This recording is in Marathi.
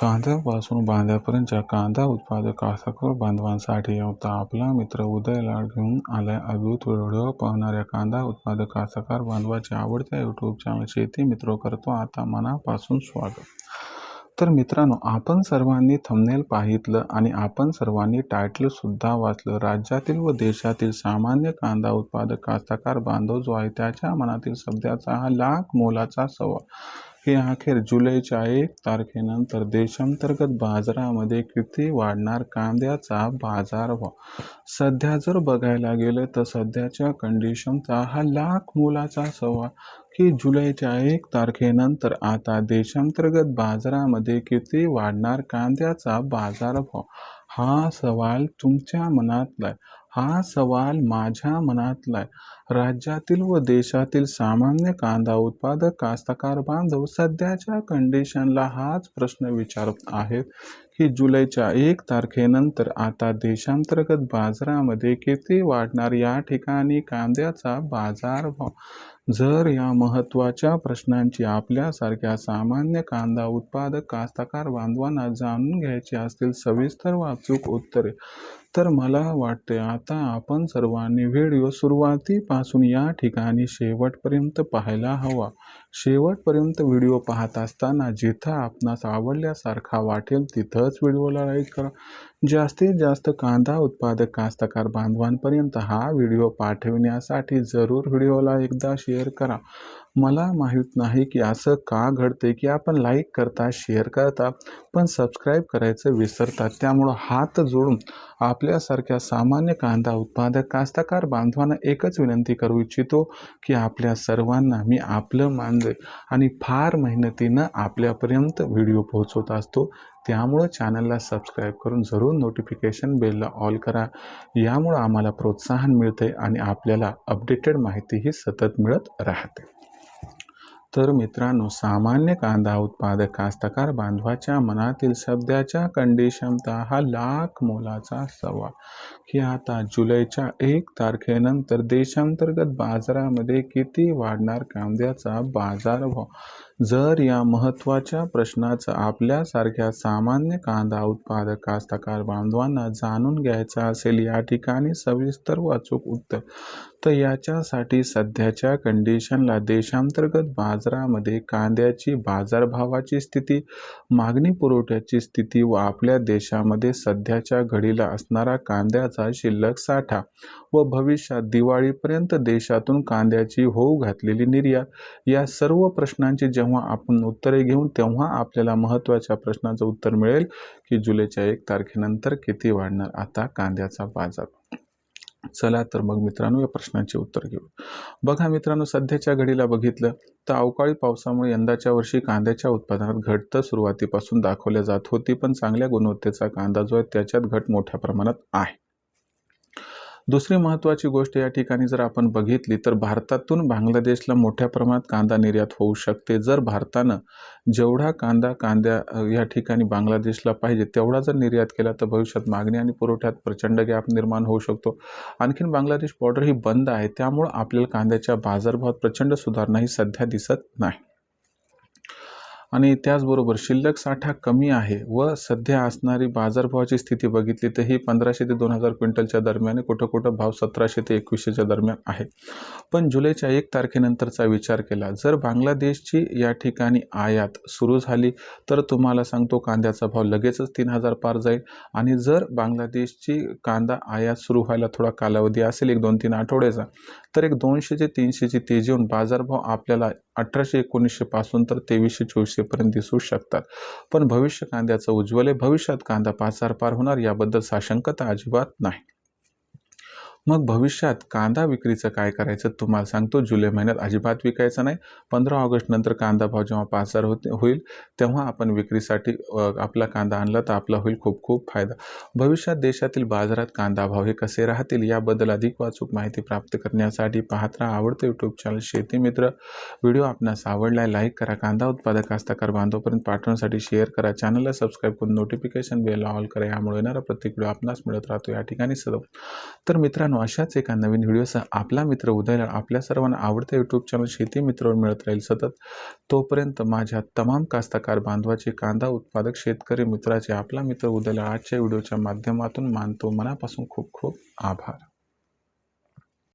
कांद्यापासून बांध्यापर्यंतच्या कांदा उत्पादक कास्तकार बांधवांसाठी आता आपला मित्र उदय लाड घेऊन आलाय. अद्भुत व्हिडिओ पाहणाऱ्या कांदा उत्पादक कास्तकार बांधवाच्या आवडत्या यूट्यूब चॅनल शेती मित्र करतो. आता मनापासून स्वागत. तर मित्रांनो आपण सर्वांनी थंबनेल पाहितलं आणि आपण सर्वांनी टायटलसुद्धा वाचलं. राज्यातील व देशातील सामान्य कांदा उत्पादक कास्तकार बांधव जो आहे त्याच्या मनातील सध्याचा हा लाख मोलाचा सवाल. की अखेर जुलैच्या एक तारखेनंतर देशांतर्गत बाजारामध्ये किती वाढणार कांद्याचा बाजारभाव सध्या जर बघायला गेलं तर सध्याच्या कंडिशनचा हा लाख मोलाचा सवाल की जुलैच्या एक तारखेनंतर आता देशांतर्गत बाजारामध्ये किती वाढणार कांद्याचा बाजारभाव हा सवाल तुमच्या मनातला आहे. हा सवाल माझ्या मनातला आहे राज्यातील व देशातील सामान्य कांदा उत्पादक कास्तकार बांधव सध्याच्या कंडिशनला हाच प्रश्न विचारत आहेत की जुलैच्या एक तारखेनंतर आता देशांतर्गत बाजारामध्ये किती वाढणार या ठिकाणी कांद्याचा बाजारभाव? जर या महत्त्वाच्या प्रश्नांची आपल्यासारख्या सामान्य कांदा उत्पादक कास्तकार बांधवांना जाणून घ्यायची असतील सविस्तर वाचूक उत्तरे तर मला वाटते आता आपण सर्वांनी व्हिडिओ सुरुवातीपासून या ठिकाणी शेवटपर्यंत पाहायला हवा. शेवटपर्यंत व्हिडिओ पाहत असताना जिथं आपणास आवडल्यासारखा वाटेल तिथंच व्हिडिओला लाईक करा. जास्तीत जास्त कांदा उत्पादक कास्तकार बांधवांपर्यंत हा व्हिडिओ पाठविण्यासाठी जरूर व्हिडिओला एकदा शेअर करा. मला माहीत नाही की असं का घडते की आपण लाईक करता शेअर करता पण सबस्क्राईब करायचं विसरतात. त्यामुळं हात जोडून आपल्यासारख्या सामान्य कांदा उत्पादक कास्तकार बांधवांना एकच विनंती करू इच्छितो की आपल्या सर्वांना मी आपलं मान संजय आणि फार मेहनतीनं आपल्यापर्यंत व्हिडिओ पोहोचवत असतो. त्यामुळं चॅनलला सबस्क्राईब करून जरूर नोटिफिकेशन बेलला ऑल करा. यामुळं आम्हाला प्रोत्साहन मिळते आणि आपल्याला अपडेटेड माहितीही सतत मिळत राहते. तर मित्रांनो सामान्य कांदा उत्पादक कास्तकार बांधवाच्या मनातील सध्याच्या कंडिशनचा हा लाख मोलाचा सवाल. की आता जुलैच्या एक तारखेनंतर देशांतर्गत बाजारामध्ये किती वाढणार कांद्याचा बाजारभाव? जर या महत्त्वाच्या प्रश्नाचं आपल्यासारख्या सामान्य कांदा उत्पादक कास्तकार बांधवांना जाणून घ्यायचा असेल या ठिकाणी सविस्तर व अचूक उत्तर. तर याच्यासाठी सध्याच्या कंडिशनला देशांतर्गत बाजारामध्ये कांद्याची बाजारभावाची स्थिती मागणी पुरवठ्याची स्थिती व आपल्या देशामध्ये सध्याच्या घडीला असणारा कांद्याचा शिल्लक साठा व भविष्यात दिवाळीपर्यंत देशातून कांद्याची होऊ घातलेली निर्यात या सर्व प्रश्नांची जेव्हा तेव्हा आपण उत्तरे घेऊन तेव्हा आपल्याला महत्त्वाच्या प्रश्नाचं उत्तर मिळेल की जुलैच्या एक तारखेनंतर किती वाढणार आता कांद्याचा बाजार. चला तर मग मित्रांनो या प्रश्नांचे उत्तर घेऊ. बघा मित्रांनो सध्याच्या घडीला बघितलं तर अवकाळी पावसामुळे यंदाच्या वर्षी कांद्याच्या उत्पादनात घट तर सुरुवातीपासून दाखवल्या जात होती पण चांगल्या गुणवत्तेचा कांदा जो आहे त्याच्यात घट मोठ्या प्रमाणात आहे. दुसरी महत्त्वाची गोष्ट या ठिकाणी जर आपण बघितली तर भारतातून बांगलादेशला मोठ्या प्रमाणात कांदा निर्यात होऊ शकते. जर भारतानं जेवढा कांदा कांद्या या ठिकाणी बांगलादेशला पाहिजे तेवढा जर निर्यात केला तर भविष्यात मागणी आणि पुरवठ्यात प्रचंड गॅप निर्माण होऊ शकतो. आणखीन बांगलादेश बॉर्डर ही बंद आहे त्यामुळं आपल्याला कांद्याच्या बाजारभावात प्रचंड सुधारणा ही सध्या दिसत नाही. आणि त्याचबरोबर शिल्लक साठा कमी आहे व सध्या असणारी बाजारभावाची स्थिती बघितली तर ही पंधराशे ते दोन हजार क्विंटलच्या दरम्यान कुठं कुठं भाव सतराशे ते एकवीसशेच्या दरम्यान आहे. पण जुलैच्या एक तारखेनंतरचा विचार केला. जर बांगलादेशची या ठिकाणी आयात सुरू झाली तर तुम्हाला सांगतो कांद्याचा भाव लगेचच तीन हजार पार जाईल. आणि जर बांगलादेशची कांदा आयात सुरू व्हायला थोडा कालावधी असेल एक दोन तीन आठवड्याचा तर एक दोनशे ते तीनशेची तेजी येऊन बाजारभाव आपल्याला अठराशे एकोणीसशे पासून तर तेवीसशे चोवीसशेपर्यंत दिसू शकतात. पण भविष्य कांद्याचं उज्ज्वल आहे. भविष्यात कांदा पाच पार होणार याबद्दल साशंकता अजिबात नाही. मग भविष्यात कांदा विक्रीचं काय करायचं तुम्हाला सांगतो. जुलै महिन्यात अजिबात विकायचं नाही. पंधरा ऑगस्ट नंतर कांदा भाव जेव्हा पाच हजार होते होईल तेव्हा आपण विक्रीसाठी आपला कांदा आणला तर आपला होईल खूप खूप फायदा. भविष्यात देशातील बाजारात कांदा भाव हे कसे राहतील याबद्दल अधिक वाचूक माहिती प्राप्त करण्यासाठी पाहत राहा आवडतं यूट्यूब चॅनल शेती मित्र. व्हिडिओ आपणास आवडला लाईक करा कांदा उत्पादक कास्ताकार बांधवपर्यंत पाठवण्यासाठी शेअर करा. चॅनलला सबस्क्राईब करून नोटिफिकेशन बेल ऑल करा. यामुळे येणारा प्रत्येक व्हिडिओ आपणास मिळत राहतो. या ठिकाणी सदम तर मित्रांनो मित्रांनो अशाच एका नवीन व्हिडिओसह आपला मित्र उदयला आपल्या सर्वांना आवडतं यूट्यूब चॅनल शेती मित्रवर मिळत राहील सतत. तोपर्यंत माझ्या तमाम कास्तकार बांधवाचे कांदा उत्पादक शेतकरी मित्राचे आपला मित्र उदयला आजच्या व्हिडिओच्या माध्यमातून मानतो. मनापासून खूप खूप आभार.